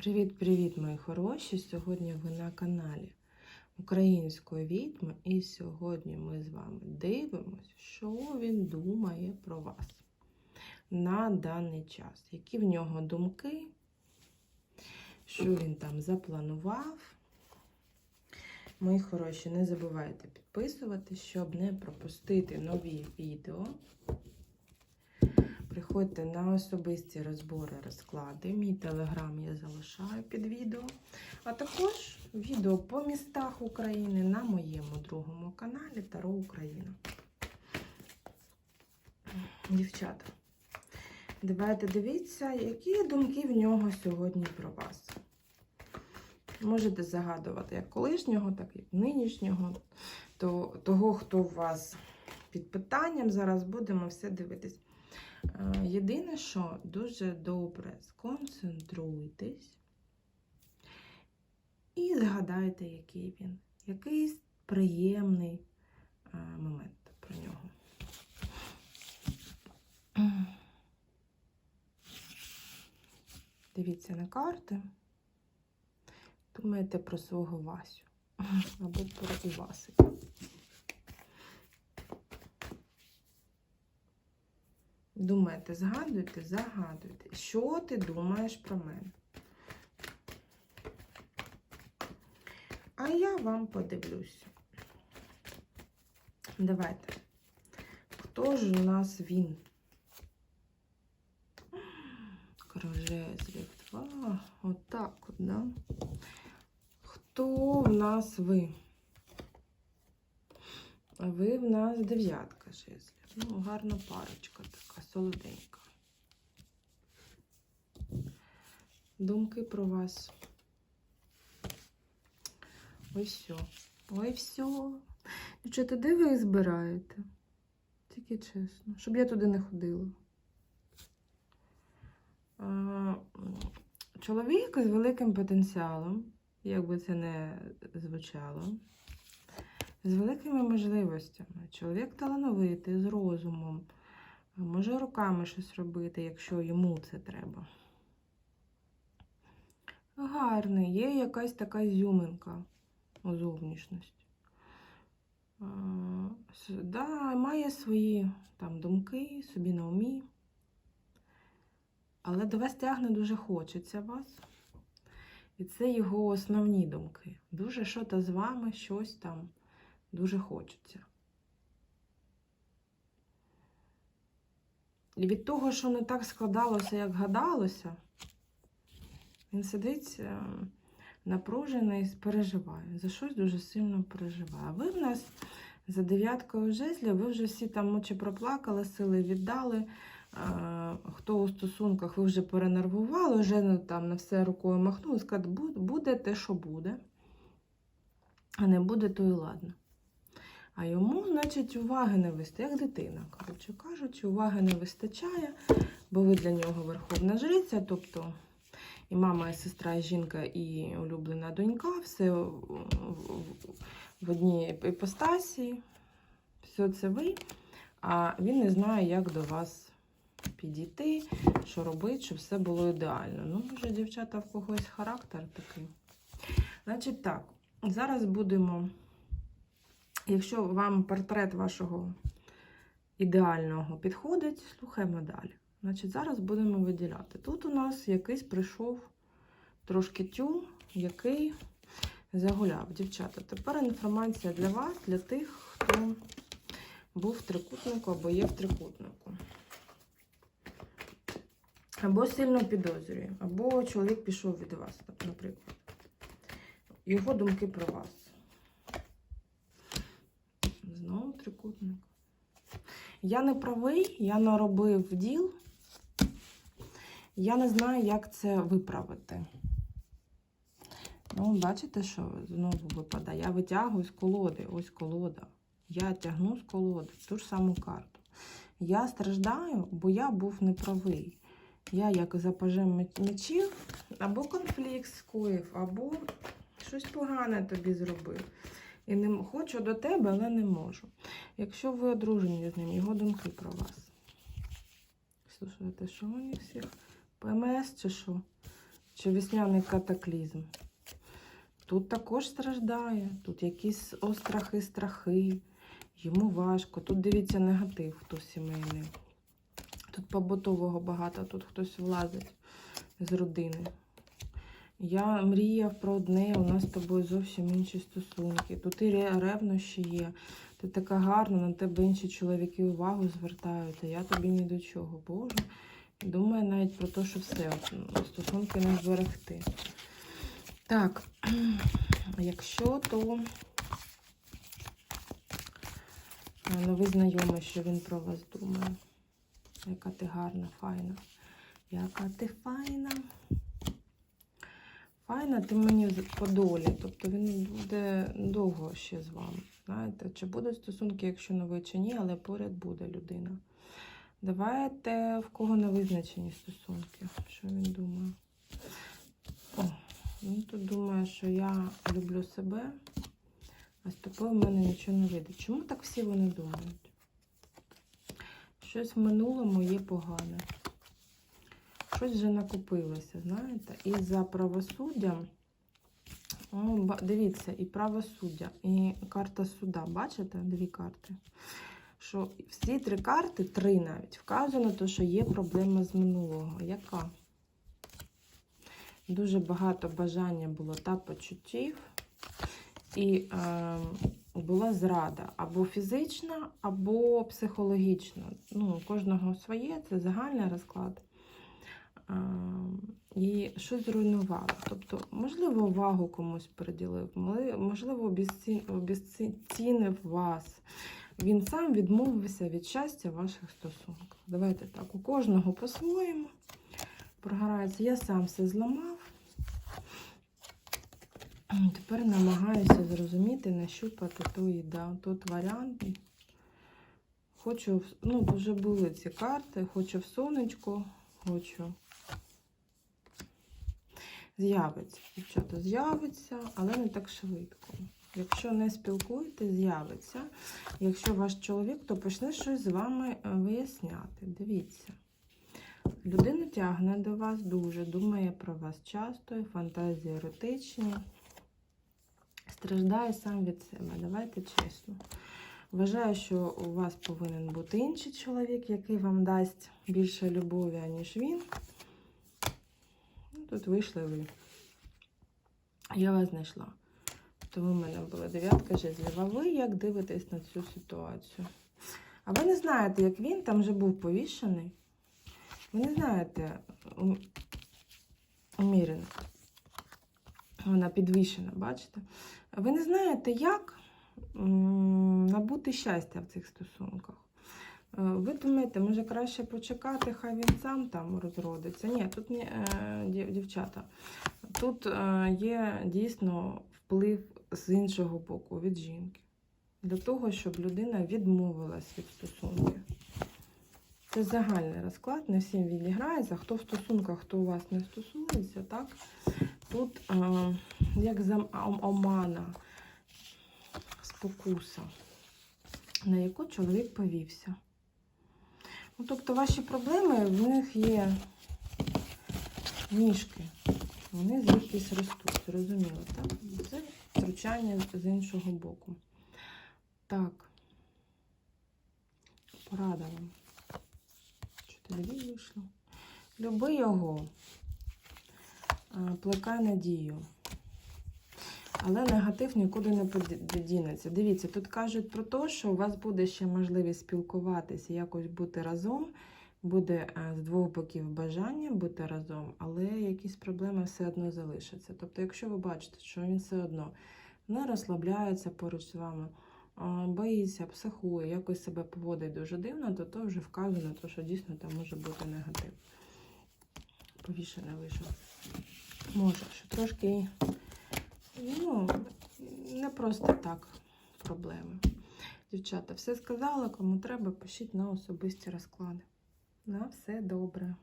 Привіт-привіт, мої хороші! Сьогодні ви на каналі Української відьми, і сьогодні ми з вами дивимося, що він думає про вас на даний час. Які в нього думки, що він там запланував. Мої хороші, не забувайте підписуватись, щоб не пропустити нові відео. Приходьте на особисті розбори, розклади. Мій телеграм я залишаю під відео. А також відео по містах України на моєму другому каналі Таро Україна. Дівчата, давайте дивіться, які думки в нього сьогодні про вас. Можете загадувати як колишнього, так і нинішнього, то, того, хто у вас під питанням. Зараз будемо все дивитись. Е, Єдине, що дуже добре сконцентруйтесь і згадайте, який він. Якийсь приємний е, момент про нього. Дивіться на карти. Думайте про свого Васю або про Івасика. Думайте, згадуйте, загадуйте. Що ти думаєш про мене? А я вам подивлюся. Давайте. Хто ж у нас він? Корожезлів. Отак от, да? Хто в нас ви? Ви в нас дев'ятка жезлів. Ну, гарна парочка така, солоденька. Думки про вас. Ой, все. Ой, все. Дівчата, де ви їх збираєте? Тільки чесно, щоб я туди не ходила. Чоловік з великим потенціалом, як би це не звучало з великими можливостями. Чоловік талановитий, з розумом, може руками щось робити, якщо йому це треба. Гарний, є якась така зюминка у зовнішності. Да, має свої там думки, собі на умі. Але до вас тягне дуже хочеться вас. І це його основні думки. Дуже що-то з вами, щось там дуже хочеться. І від того, що не так складалося, як гадалося, він сидить е, напружений, переживає. За щось дуже сильно переживає. А ви в нас за дев'яткою жезлів, ви вже всі там очі проплакали, сили віддали. Е, Хто у стосунках, ви вже перенервували, вже ну, там на все рукою махнули, сказати, буде те, що буде, а не буде, то і ладно. А йому, значить, уваги не вистачає, як дитина, коротше кажучи, уваги не вистачає, бо ви для нього верховна жриця, тобто і мама, і сестра, і жінка, і улюблена донька, все в, одній іпостасі, все це ви, а він не знає, як до вас підійти, що робити, щоб все було ідеально. Ну, може, дівчата, в когось характер такий. Значить так, зараз будемо. Якщо вам портрет вашого ідеального підходить, слухаємо далі. Значить, зараз будемо виділяти. Тут у нас якийсь прийшов трошки тю, який загуляв. Дівчата, тепер інформація для вас, для тих, хто був в трикутнику або є в трикутнику. Або сильно підозрює, або чоловік пішов від вас, наприклад. Його думки про вас. Знову трикутник. Я не правий, я наробив діл. Я не знаю, як це виправити. Ну, бачите, що знову випадає. Я витягую з колоди. Ось колода. Я тягну з колоди ту ж саму карту. Я страждаю, бо я був неправий. Я як за пажем мечів, або конфлікт скоїв, або щось погане тобі зробив. І не хочу до тебе, але не можу. Якщо ви одружені з ним, його думки про вас. Слушайте, що вони всіх? ПМС чи що? що весняний катаклізм. Тут також страждає, тут якісь острахи, страхи, йому важко. Тут дивіться негатив, хто сімейний. Тут побутового багато, тут хтось влазить з родини. Я мріяв про одне, у нас з тобою зовсім інші стосунки. Тут і ре- ревнощі є. Ти така гарна, на тебе інші чоловіки увагу звертають, а я тобі ні до чого. Боже. Думаю навіть про те, що все, ну, стосунки не зберегти. Так, якщо то е, новий знайомий, що він про вас думає. Яка ти гарна, файна. Яка ти файна. Файна, ти мені по долі. Тобто він буде довго ще з вами. Знаєте, чи будуть стосунки, якщо новий, чи ні, але поряд буде людина. Давайте в кого не визначені стосунки. Що він думає? О, він тут думає, що я люблю себе, а з тобою в мене нічого не вийде. Чому так всі вони думають? Щось в минулому є погане. Щось вже накопилося, знаєте? І за правосуддям. О, дивіться, і правосуддя, і карта суда. Бачите? Дві карти. Що всі три карти, три навіть, вказано, то, що є проблема з минулого. Яка? Дуже багато бажання було та почуттів. І е, була зрада або фізична, або психологічна. Ну, кожного своє, це загальний розклад. І щось зруйнувало. Тобто, можливо, увагу комусь приділив, можливо, обіцін- обіцінив вас. Він сам відмовився від щастя в ваших стосунках. Давайте так, у кожного по-своєму програється. Я сам все зламав. Тепер намагаюся зрозуміти, нащупати той, да, тот варіант. Хочу, ну, вже були ці карти, хочу в сонечко, хочу. З'явиться, дівчата, з'явиться, але не так швидко. Якщо не спілкуєтесь, з'явиться. Якщо ваш чоловік, то почне щось з вами е, виясняти. Дивіться. Людина тягне до вас дуже, думає про вас часто, фантазії еротичні. Страждає сам від себе. Давайте чесно. Вважаю, що у вас повинен бути інший чоловік, який вам дасть більше любові, аніж він. Тут вийшли ви. Я вас знайшла. Тому в мене була дев'ятка жезлів. А ви як дивитесь на цю ситуацію? А ви не знаєте, як він там вже був повішений? Ви не знаєте, ум- умірено. Вона підвішена, бачите? Ви не знаєте, як набути щастя в цих стосунках. Е, Ви думаєте, може краще почекати, хай він сам там розродиться. Ні, тут не е, дівчата. Тут е, є дійсно вплив з іншого боку від жінки. Для того, щоб людина відмовилась від стосунків. Це загальний розклад, не всім відіграється. Хто в стосунках, хто у вас не стосується, так? Тут е, як за омана, спокуса, на яку чоловік повівся. Ну, тобто ваші проблеми, в них є ніжки. Вони звідкись ростуть, зрозуміло, так? Це втручання з іншого боку. Так. Порада вам. Чотири вийшло. Люби його. Плекай надію. Але негатив нікуди не подінеться. Дивіться, тут кажуть про те, що у вас буде ще можливість спілкуватися, якось бути разом. Буде е, з двох боків бажання бути разом, але якісь проблеми все одно залишаться. Тобто, якщо ви бачите, що він все одно не розслабляється поруч з вами, боїться, психує, якось себе поводить дуже дивно, то то вже вказано, те, що дійсно там може бути негатив. Повішене вийшов. Може, що трошки, ну, не просто так проблеми. Дівчата, все сказала, кому треба, пишіть на особисті розклади. На все добре.